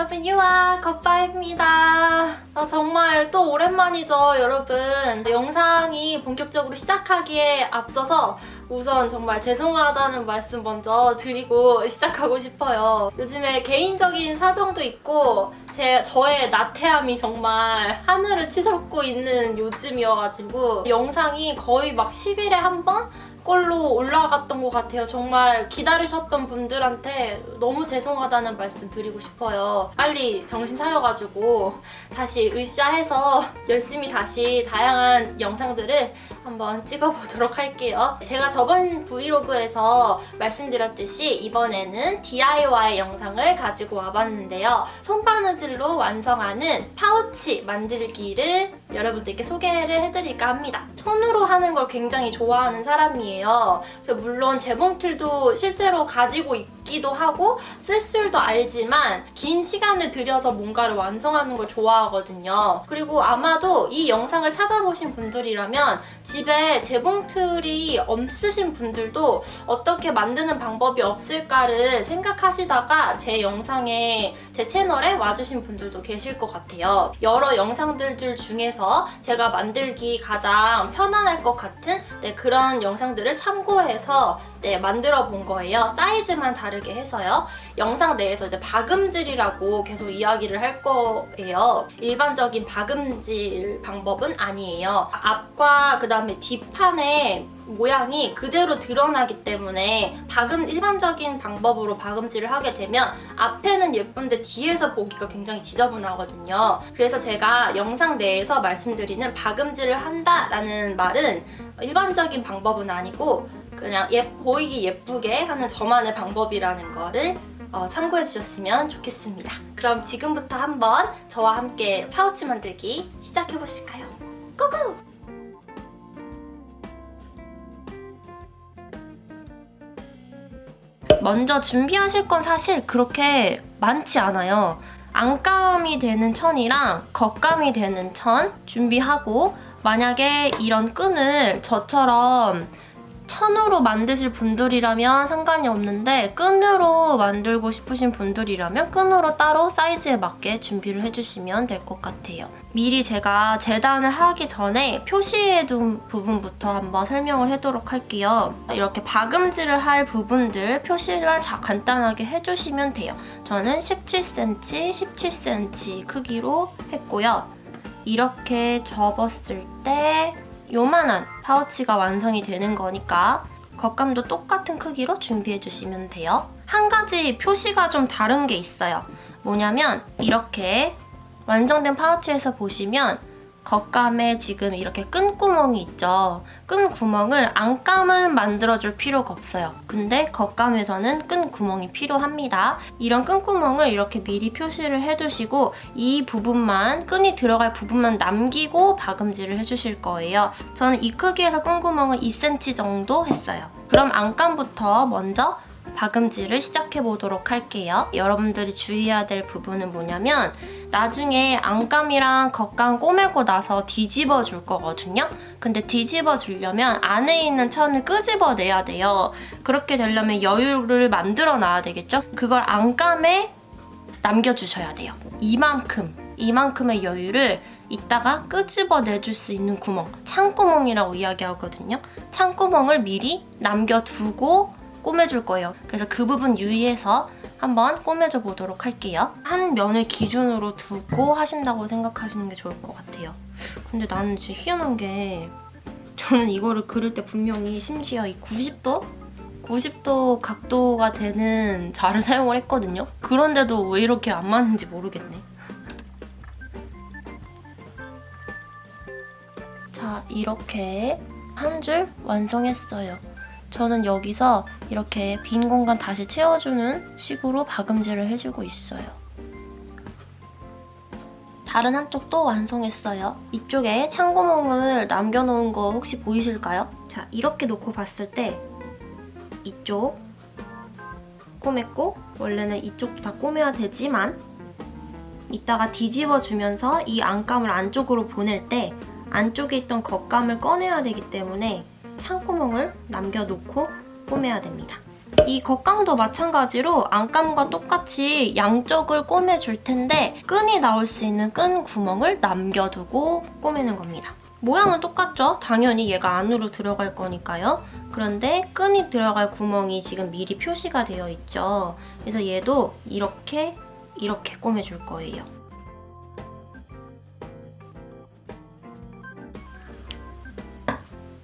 여러분 유아 겉바입니다. 아, 정말 또 오랜만이죠 여러분. 영상이 본격적으로 시작하기에 앞서서 우선 정말 죄송하다는 말씀 먼저 드리고 시작하고 싶어요. 요즘에 개인적인 사정도 있고 제 저의 나태함이 정말 하늘을 치솟고 있는 요즘이어가지고 영상이 거의 막 10일에 한 번? 꼴로 올라갔던 것 같아요. 정말 기다리셨던 분들한테 너무 죄송하다는 말씀 드리고 싶어요. 빨리 정신 차려가지고 다시 으쌰해서 열심히 다시 다양한 영상들을 한번 찍어보도록 할게요. 제가 저번 브이로그에서 말씀드렸듯이 이번에는 DIY 영상을 가지고 와봤는데요. 손바느질로 완성하는 파우치 만들기를 여러분들께 소개를 해드릴까 합니다. 손으로 하는 걸 굉장히 좋아하는 사람이에요. 그래서 물론 재봉틀도 실제로 가지고 있 기도 하고 쓸 줄도 알지만 긴 시간을 들여서 뭔가를 완성하는 걸 좋아하거든요. 그리고 아마도 이 영상을 찾아보신 분들이라면 집에 재봉틀이 없으신 분들도 어떻게 만드는 방법이 없을까를 생각하시다가 제 영상에 제 채널에 와주신 분들도 계실 것 같아요. 여러 영상들 중에서 제가 만들기 가장 편안할 것 같은 네, 그런 영상들을 참고해서 네, 만들어 본 거예요. 사이즈만 다 르게 해서요. 영상 내에서 이제 박음질이라고 계속 이야기를 할 거예요. 일반적인 박음질 방법은 아니에요. 앞과 그 다음에 뒷판의 모양이 그대로 드러나기 때문에 박음 일반적인 방법으로 박음질을 하게 되면 앞에는 예쁜데 뒤에서 보기가 굉장히 지저분하거든요. 그래서 제가 영상 내에서 말씀드리는 박음질을 한다라는 말은 일반적인 방법은 아니고 그냥 예, 보이기 예쁘게 하는 저만의 방법이라는 거를 어, 참고해 주셨으면 좋겠습니다. 그럼 지금부터 한번 저와 함께 파우치 만들기 시작해 보실까요? 고고! 먼저 준비하실 건 사실 그렇게 많지 않아요. 안감이 되는 천이랑 겉감이 되는 천 준비하고 만약에 이런 끈을 저처럼 천으로 만드실 분들이라면 상관이 없는데 끈으로 만들고 싶으신 분들이라면 끈으로 따로 사이즈에 맞게 준비를 해주시면 될 것 같아요. 미리 제가 재단을 하기 전에 표시해둔 부분부터 한번 설명을 해도록 할게요. 이렇게 박음질을 할 부분들 표시를 자 간단하게 해주시면 돼요. 저는 17cm, 17cm 크기로 했고요. 이렇게 접었을 때 요만한 파우치가 완성이 되는 거니까 겉감도 똑같은 크기로 준비해 주시면 돼요. 한 가지 표시가 좀 다른 게 있어요. 뭐냐면 이렇게 완성된 파우치에서 보시면 겉감에 지금 이렇게 끈 구멍이 있죠. 끈 구멍을 안감을 만들어줄 필요가 없어요. 근데 겉감에서는 끈 구멍이 필요합니다. 이런 끈 구멍을 이렇게 미리 표시를 해두시고 이 부분만 끈이 들어갈 부분만 남기고 박음질을 해주실 거예요. 저는 이 크기에서 끈 구멍을 2cm 정도 했어요. 그럼 안감부터 먼저 박음질을 시작해 보도록 할게요. 여러분들이 주의해야 될 부분은 뭐냐면 나중에 안감이랑 겉감 꼬매고 나서 뒤집어 줄 거거든요. 근데 뒤집어 주려면 안에 있는 천을 끄집어 내야 돼요. 그렇게 되려면 여유를 만들어 놔야 되겠죠? 그걸 안감에 남겨주셔야 돼요. 이만큼, 이만큼의 여유를 이따가 끄집어 내줄 수 있는 구멍, 창구멍이라고 이야기하거든요. 창구멍을 미리 남겨두고 꼬매줄 거예요. 그래서 그 부분 유의해서 한번 꼬매줘 보도록 할게요. 한 면을 기준으로 두고 하신다고 생각하시는 게 좋을 것 같아요. 근데 나는 진짜 희한한 게 저는 이거를 그릴 때 분명히 심지어 이 90도? 90도 각도가 되는 자를 사용을 했거든요. 그런데도 왜 이렇게 안 맞는지 모르겠네. 자, 이렇게 한 줄 완성했어요. 저는 여기서 이렇게 빈 공간 다시 채워주는 식으로 박음질을 해주고 있어요. 다른 한쪽도 완성했어요. 이쪽에 창구멍을 남겨놓은 거 혹시 보이실까요? 자, 이렇게 놓고 봤을 때 이쪽 꼬맸고 원래는 이쪽도 다 꼬매야 되지만 이따가 뒤집어 주면서 이 안감을 안쪽으로 보낼 때 안쪽에 있던 겉감을 꺼내야 되기 때문에 창구멍을 남겨놓고 꼬매야 됩니다. 이 겉감도 마찬가지로 안감과 똑같이 양쪽을 꼬매줄 텐데 끈이 나올 수 있는 끈 구멍을 남겨두고 꼬매는 겁니다. 모양은 똑같죠? 당연히 얘가 안으로 들어갈 거니까요. 그런데 끈이 들어갈 구멍이 지금 미리 표시가 되어 있죠. 그래서 얘도 이렇게 이렇게 꼬매줄 거예요.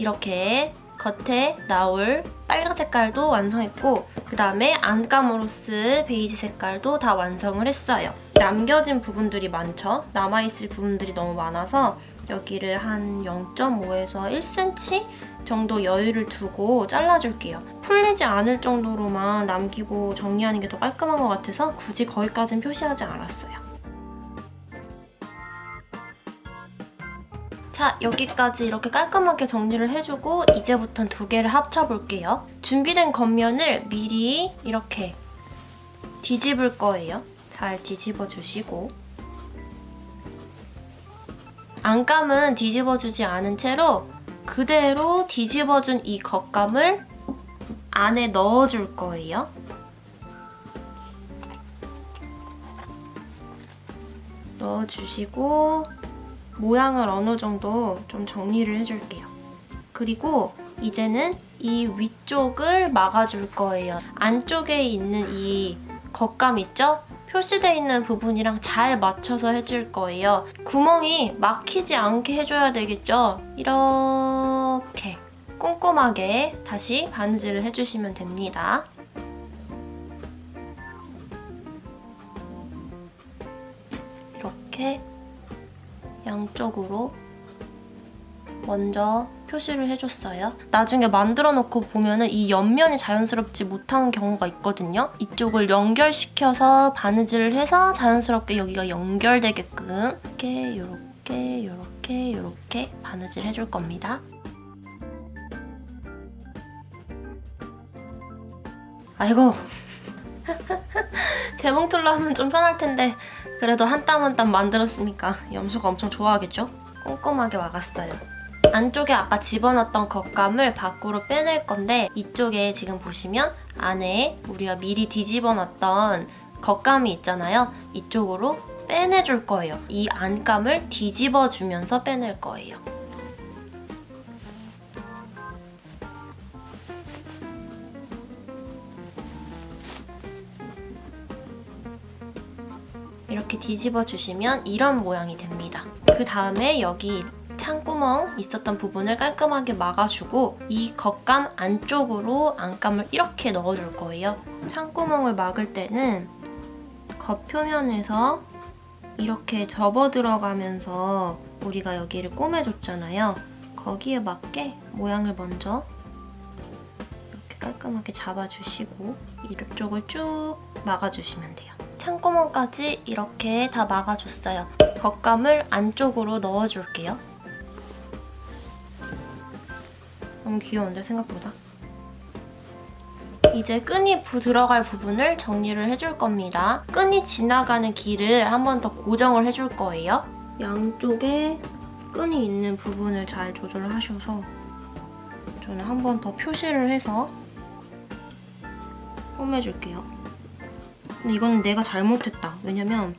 이렇게 겉에 나올 빨간 색깔도 완성했고 그 다음에 안감으로 쓸 베이지 색깔도 다 완성을 했어요. 남겨진 부분들이 많죠? 남아있을 부분들이 너무 많아서 여기를 한 0.5에서 1cm 정도 여유를 두고 잘라줄게요. 풀리지 않을 정도로만 남기고 정리하는 게 더 깔끔한 것 같아서 굳이 거기까지는 표시하지 않았어요. 자, 여기까지 이렇게 깔끔하게 정리를 해주고 이제부터는 두 개를 합쳐볼게요. 준비된 겉면을 미리 이렇게 뒤집을 거예요. 잘 뒤집어 주시고 안감은 뒤집어 주지 않은 채로 그대로 뒤집어 준 이 겉감을 안에 넣어 줄 거예요. 넣어 주시고 모양을 어느 정도 좀 정리를 해줄게요. 그리고 이제는 이 위쪽을 막아줄 거예요. 안쪽에 있는 이 겉감 있죠? 표시되어 있는 부분이랑 잘 맞춰서 해줄 거예요. 구멍이 막히지 않게 해줘야 되겠죠? 이렇게 꼼꼼하게 다시 바느질을 해주시면 됩니다. 이렇게 양쪽으로 먼저 표시를 해줬어요. 나중에 만들어 놓고 보면은 이 옆면이 자연스럽지 못한 경우가 있거든요. 이쪽을 연결시켜서 바느질을 해서 자연스럽게 여기가 연결되게끔 이렇게 요렇게 요렇게 요렇게 바느질 해줄 겁니다. 아이고 재봉틀로 하면 좀 편할 텐데 그래도 한 땀 한 땀 만들었으니까 염소가 엄청 좋아하겠죠? 꼼꼼하게 막았어요. 안쪽에 아까 집어넣었던 겉감을 밖으로 빼낼 건데 이쪽에 지금 보시면 안에 우리가 미리 뒤집어 놨던 겉감이 있잖아요. 이쪽으로 빼내줄 거예요. 이 안감을 뒤집어 주면서 빼낼 거예요. 이렇게 뒤집어 주시면 이런 모양이 됩니다. 그 다음에 여기 창구멍 있었던 부분을 깔끔하게 막아주고 이 겉감 안쪽으로 안감을 이렇게 넣어줄 거예요. 창구멍을 막을 때는 겉표면에서 이렇게 접어 들어가면서 우리가 여기를 꼬매줬잖아요. 거기에 맞게 모양을 먼저 이렇게 깔끔하게 잡아주시고 이쪽을 쭉 막아주시면 돼요. 창구멍까지 이렇게 다 막아줬어요. 겉감을 안쪽으로 넣어줄게요. 너무 귀여운데 생각보다. 이제 끈이 부 들어갈 부분을 정리를 해줄 겁니다. 끈이 지나가는 길을 한 번 더 고정을 해줄 거예요. 양쪽에 끈이 있는 부분을 잘 조절을 하셔서 저는 한 번 더 표시를 해서 꿰매줄게요. 근데 이거는 내가 잘못했다. 왜냐면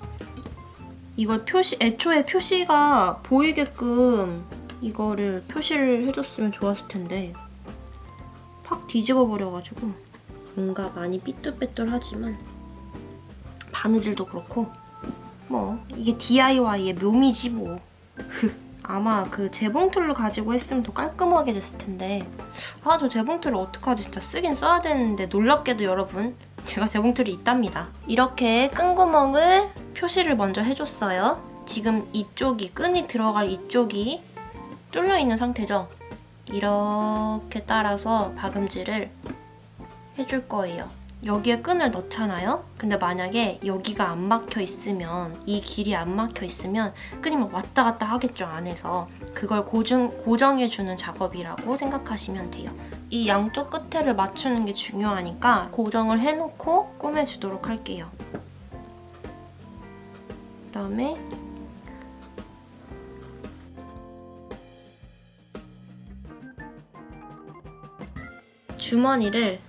이걸 표시 애초에 표시가 보이게끔 이거를 표시를 해줬으면 좋았을 텐데 팍 뒤집어 버려가지고 뭔가 많이 삐뚤빼뚤하지만 바느질도 그렇고 뭐 이게 DIY의 묘미지 뭐. 아마 그 재봉틀로 가지고 했으면 더 깔끔하게 됐을 텐데. 아 저 재봉틀을 어떡하지? 진짜 쓰긴 써야 되는데 놀랍게도 여러분 제가 재봉틀이 있답니다. 이렇게 끈구멍을 표시를 먼저 해줬어요. 지금 이쪽이 끈이 들어갈 이쪽이 뚫려 있는 상태죠? 이렇게 따라서 박음질을 해줄 거예요 여기에 끈을 넣잖아요. 근데 만약에 여기가 안 막혀 있으면 이 길이 안 막혀 있으면 끈이 막 왔다 갔다 하겠죠 안에서 그걸 고정 고정해 주는 작업이라고 생각하시면 돼요. 이 양쪽 끝에를 맞추는 게 중요하니까 고정을 해놓고 꾸며주도록 할게요. 그 다음에 주머니를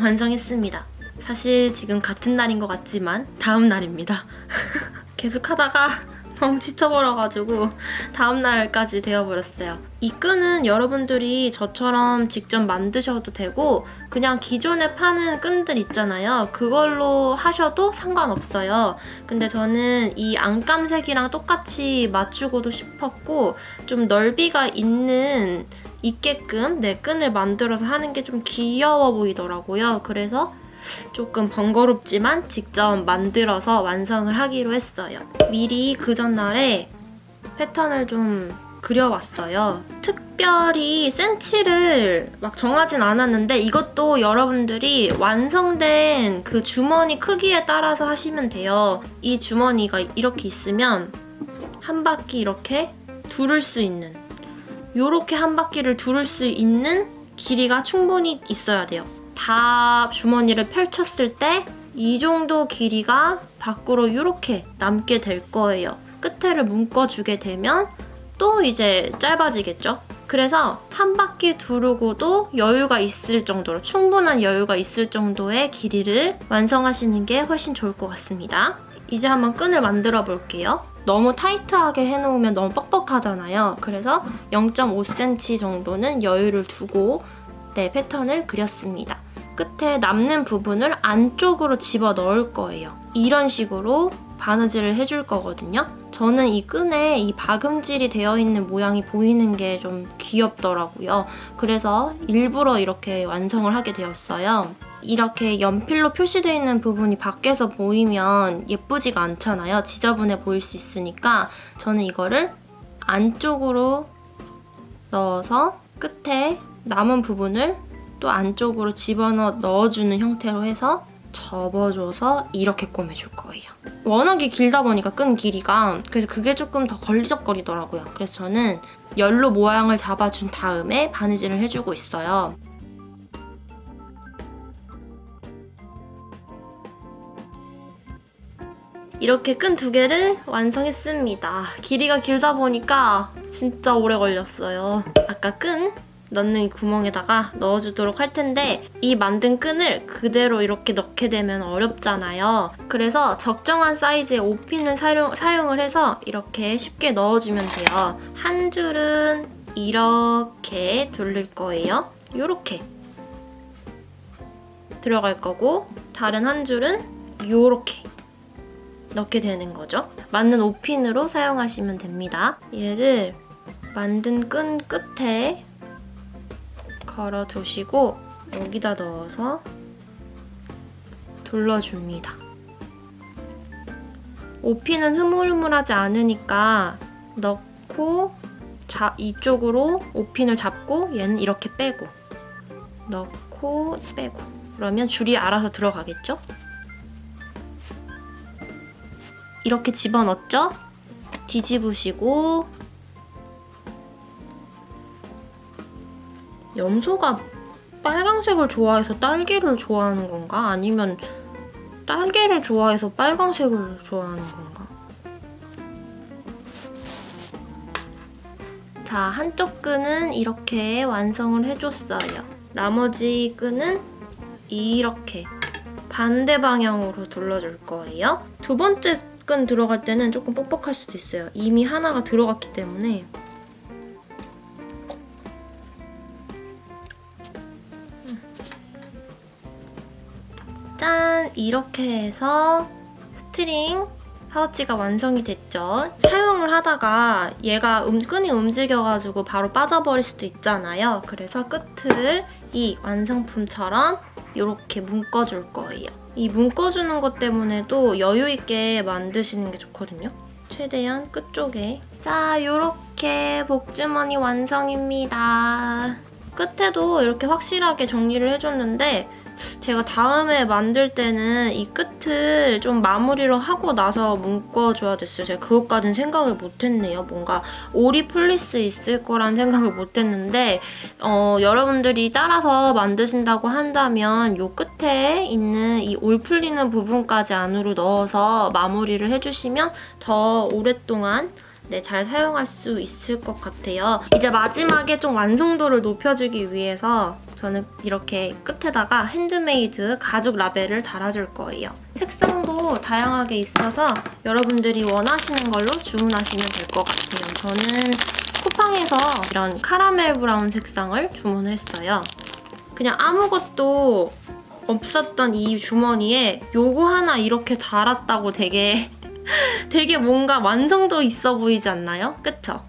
완성했습니다. 사실 지금 같은 날인 것 같지만 다음 날입니다. 계속 하다가 너무 지쳐버려가지고 다음 날까지 되어버렸어요. 이 끈은 여러분들이 저처럼 직접 만드셔도 되고 그냥 기존에 파는 끈들 있잖아요. 그걸로 하셔도 상관없어요. 근데 저는 이 안감색이랑 똑같이 맞추고도 싶었고 좀 넓이가 있는 있게끔 내 끈을 만들어서 하는 게 좀 귀여워 보이더라고요. 그래서 조금 번거롭지만 직접 만들어서 완성을 하기로 했어요. 미리 그 전날에 패턴을 좀 그려왔어요. 특별히 센치를 막 정하진 않았는데 이것도 여러분들이 완성된 그 주머니 크기에 따라서 하시면 돼요. 이 주머니가 이렇게 있으면 한 바퀴 이렇게 두를 수 있는 요렇게 한 바퀴를 두를 수 있는 길이가 충분히 있어야 돼요. 다 주머니를 펼쳤을 때 이 정도 길이가 밖으로 이렇게 남게 될 거예요. 끝에를 묶어주게 되면 또 이제 짧아지겠죠? 그래서 한 바퀴 두르고도 여유가 있을 정도로 충분한 여유가 있을 정도의 길이를 완성하시는 게 훨씬 좋을 것 같습니다. 이제 한번 끈을 만들어 볼게요. 너무 타이트하게 해놓으면 너무 뻑뻑하잖아요. 그래서 0.5cm 정도는 여유를 두고 네, 패턴을 그렸습니다. 끝에 남는 부분을 안쪽으로 집어 넣을 거예요. 이런 식으로 바느질을 해줄 거거든요. 저는 이 끈에 이 박음질이 되어 있는 모양이 보이는 게 좀 귀엽더라고요. 그래서 일부러 이렇게 완성을 하게 되었어요. 이렇게 연필로 표시되어 있는 부분이 밖에서 보이면 예쁘지가 않잖아요. 지저분해 보일 수 있으니까 저는 이거를 안쪽으로 넣어서 끝에 남은 부분을 또 안쪽으로 집어넣어 넣어주는 형태로 해서 접어줘서 이렇게 꼬매줄 거예요. 워낙에 길다 보니까 끈 길이가 그래서 그게 조금 더 걸리적거리더라고요. 그래서 저는 열로 모양을 잡아준 다음에 바느질을 해주고 있어요. 이렇게 끈 두 개를 완성했습니다. 길이가 길다 보니까 진짜 오래 걸렸어요. 아까 끈 넣는 이 구멍에다가 넣어주도록 할 텐데 이 만든 끈을 그대로 이렇게 넣게 되면 어렵잖아요. 그래서 적정한 사이즈의 5핀을 사용, 사용을 해서 이렇게 쉽게 넣어주면 돼요. 한 줄은 이렇게 돌릴 거예요. 이렇게 들어갈 거고 다른 한 줄은 이렇게 넣게 되는 거죠. 맞는 5핀으로 사용하시면 됩니다. 얘를 만든 끈 끝에 걸어 두시고 여기다 넣어서 둘러줍니다. 5핀은 흐물흐물하지 않으니까 넣고 자, 이쪽으로 5핀을 잡고 얘는 이렇게 빼고 넣고 빼고 그러면 줄이 알아서 들어가겠죠? 이렇게 집어넣었죠? 뒤집으시고 염소가 빨강색을 좋아해서 딸기를 좋아하는 건가? 아니면 딸기를 좋아해서 빨강색을 좋아하는 건가? 자, 한쪽 끈은 이렇게 완성을 해줬어요. 나머지 끈은 이렇게 반대 방향으로 둘러줄 거예요. 두 번째 끈 들어갈 때는 조금 뻑뻑할 수도 있어요. 이미 하나가 들어갔기 때문에 짠! 이렇게 해서 스트링 파우치가 완성이 됐죠. 사용을 하다가 얘가 음, 끈이 움직여가지고 바로 빠져버릴 수도 있잖아요. 그래서 끝을 이 완성품처럼 이렇게 묶어줄 거예요. 이 묶어주는 것 때문에도 여유 있게 만드시는 게 좋거든요. 최대한 끝쪽에 자, 이렇게 복주머니 완성입니다. 끝에도 이렇게 확실하게 정리를 해줬는데 제가 다음에 만들 때는 이 끝을 좀 마무리로 하고 나서 묶어줘야 됐어요. 제가 그것까진 생각을 못했네요. 뭔가 오리 플리스 있을 거란 생각을 못했는데 어, 여러분들이 따라서 만드신다고 한다면 이 끝에 있는 이 올 풀리는 부분까지 안으로 넣어서 마무리를 해주시면 더 오랫동안 네, 잘 사용할 수 있을 것 같아요. 이제 마지막에 좀 완성도를 높여주기 위해서 저는 이렇게 끝에다가 핸드메이드 가죽 라벨을 달아줄 거예요. 색상도 다양하게 있어서 여러분들이 원하시는 걸로 주문하시면 될 것 같아요. 저는 쿠팡에서 이런 카라멜 브라운 색상을 주문했어요. 그냥 아무것도 없었던 이 주머니에 요거 하나 이렇게 달았다고 되게 되게 뭔가 완성도 있어 보이지 않나요? 그쵸?